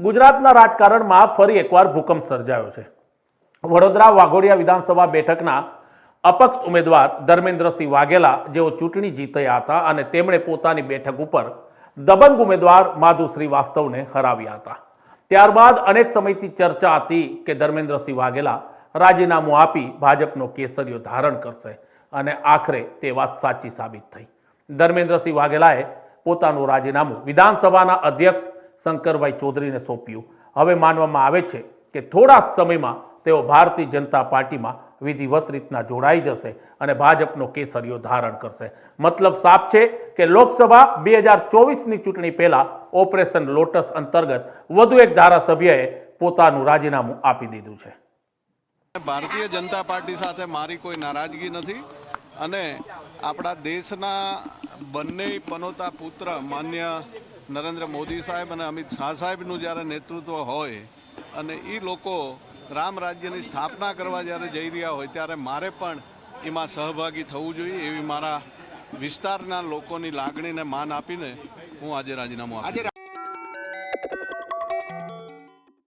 ગુજરાતના રાજકારણમાં ફરી એકવાર ભૂકંપ સર્જાયો છે. વડોદરા વાઘોડિયા વિધાનસભા બેઠકના અપક્ષ ઉમેદવાર ધર્મેન્દ્રસિંહ વાઘેલા જેઓ ચૂંટણી જીત્યા હતા અને તેમણે પોતાની બેઠક ઉપર દબંગ ઉમેદવાર માધુ શ્રીવાસ્તવને હરાવ્યા હતા. ત્યારબાદ અનેક સમયથી ચર્ચા હતી કે ધર્મેન્દ્રસિંહ વાઘેલા રાજીનામું આપી ભાજપનો કેસરીઓ ધારણ કરશે અને આખરે તે વાત સાચી સાબિત થઈ. ધર્મેન્દ્રસિંહ વાઘેલાએ પોતાનું રાજીનામું વિધાનસભાના અધ્યક્ષ શંકરભાઈ ચૌધરીને સોંપ્યું. હવે માનવામાં આવે છે કે થોડા સમયમાં તેઓ ભારતીય જનતા પાર્ટીમાં વિધિવત રીતના જોડાઈ જશે અને ભાજપનો કેસરીઓ ધારણ કરશે. મતલબ સાફ છે કે લોકસભા બે હજાર ચોવીસની ચૂંટણી પહેલા ઓપરેશન લોટસ અંતર્ગત વધુ એક ધારાસભ્યએ પોતાનું રાજીનામું આપી દીધું છે. ભારતીય જનતા પાર્ટી સાથે મારી કોઈ નારાજગી નથી અને આપણા દેશના બંને પનોતા પુત્ર માન્ય નરેન્દ્ર મોદી સાહેબ અને અમિત શાહ સાહેબનું જ્યારે નેતૃત્વ હોય અને એ લોકો રામ રાજ્યની સ્થાપના કરવા જ્યારે જઈ રહ્યા હોય ત્યારે મારે પણ એમાં સહભાગી થવું જોઈએ એવી મારા વિસ્તારના લોકોની લાગણીને માન આપીને હું આજે રાજીનામું આપી